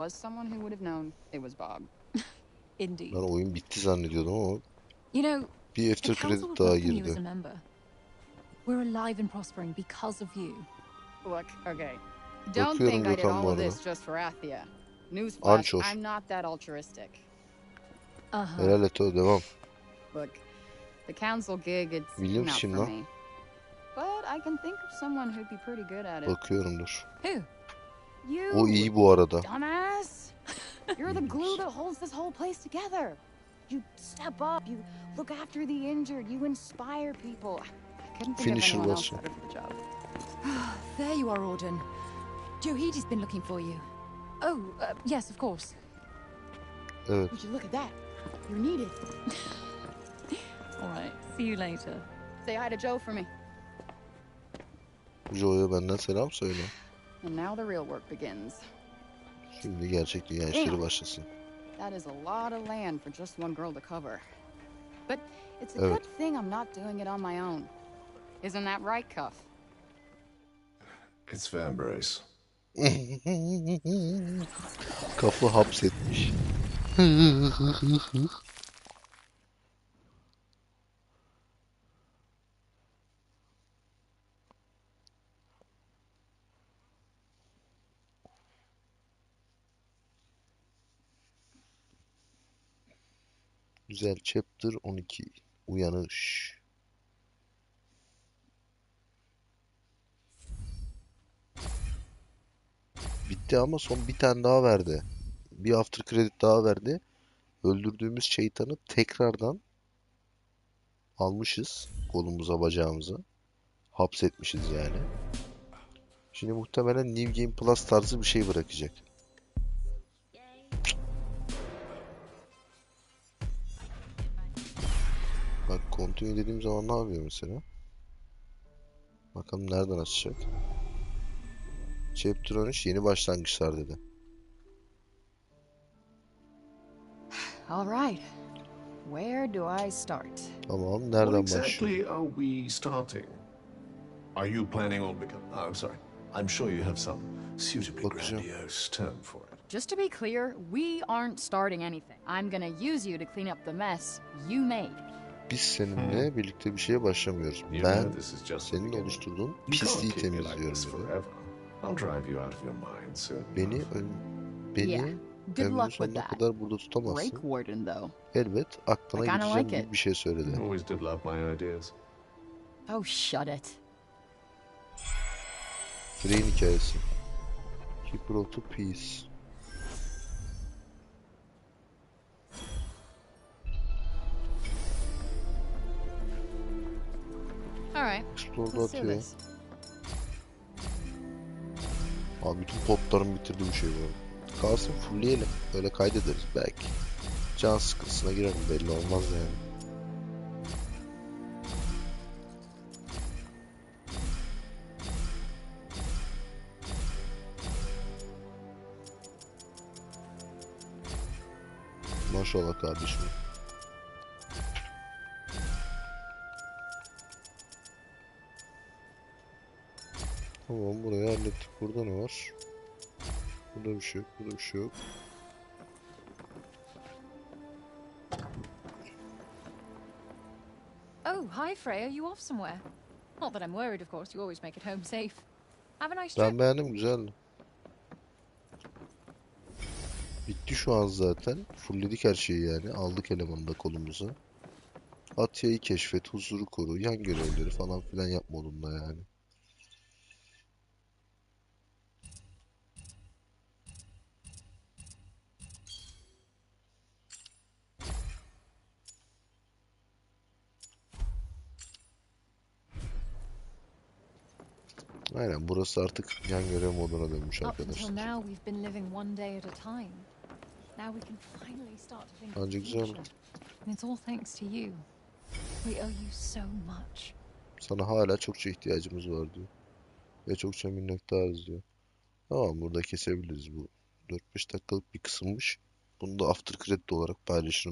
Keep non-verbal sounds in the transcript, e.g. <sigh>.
was someone who would have known it was Bob. <laughs> Indeed. Ben oyun bitti zannediyordum ama You know, bir after credit daha girdi. member. We're alive and prospering because of you. Look, okay. Don't Bakıyorum think I did all of this just for Athia. Newsflash. I'm not that altruistic. Uh-huh. Helal et o devam. Look, the council gig, it's William not for lan? me. But I can think of someone who'd be pretty good at it. Bakıyorum dur. Who? You, O iyi bu arada. dumbass! You're the glue that holds this whole place together. You step up, you look after the injured, you inspire people. I couldn't think Finisher of anyone else basın. better for the job. <sighs> There you are, Auden. Joe Heady's been looking for you. Oh, uh, yes, of course. Evet. Would you look at that? You're needed. <laughs> All right. See you later. Say hi to Joe for me. Joe'ya benden selam söyle. And now the real work begins. Şimdi gerçek dünya işleri başlasın. That is a lot of land for just one girl to cover. But it's a Evet. good thing I'm not doing it on my own. Isn't that right, Cuff? It's fair, Brace. <laughs> Kafı hapsetmiş. <laughs> Güzel. Chapter 12. Uyanış. Bitti ama son bir tane daha verdi. Bir after credit daha verdi. Öldürdüğümüz şeytanı tekrardan almışız kolumuza bacağımıza. Hapsetmişiz yani. Şimdi muhtemelen New Game Plus tarzı bir şey bırakacak. Continue dediğim zaman ne yapıyor mesela? Bakalım nereden açacak? Chapter 13 yeni başlangıçlar dedi. All right. Where do I start? Tamam What nereden başlıyor? exactly are we starting? Are you planning on becoming... Oh, I'm sorry. I'm sure you have some suitably Bakacağım. grandiose term for it. Just to be clear, we aren't starting anything. I'm gonna use you to clean up the mess you made. Biz seninle birlikte bir şeye başlamıyoruz. Ben know this is just the senin oluşturduğun You can't pisliği keep me like temizliyorum this dedi. forever. I'll drive you out of your mind soon. Beni beni Yeah, Good ömrünün luck with sonuna that. kadar burada tutamazsın. warden, though. Elbet aklına like gibi it. bir şey söyledi. Always did love my ideas. Oh, shut it. Frey'in hikayesi. Keeper of the Peace. All right, Explore'da let's do atıyor. this. Abi bütün potlarım bitirdi bu şey bu. arada. Kalsın fullleyelim. Öyle kaydederiz belki. Can sıkıntısına girerim belli olmaz yani. Maşallah kardeşim. Tamam burayı hallettik. Burada ne var? Burada bir şey yok. Burada bir şey yok. Oh, hi, Freya. You off somewhere? Not that I'm worried, of course. You always make it home safe. Have a nice trip. Ben beğendim güzeldi. Bitti şu an zaten. Fullledik her şeyi yani. Aldık elemanı da kolumuza. Atya'yı keşfet, huzuru koru, yan görevleri falan filan yap modunda yani. Aynen burası artık yan görev moduna dönmüş arkadaşlar. Bence güzel. Sana hala çokça ihtiyacımız var diyor. Ve çokça minnettarız diyor. Tamam burada kesebiliriz bu. 4-5 dakikalık bir kısımmış. Bunu da after credit olarak paylaşırım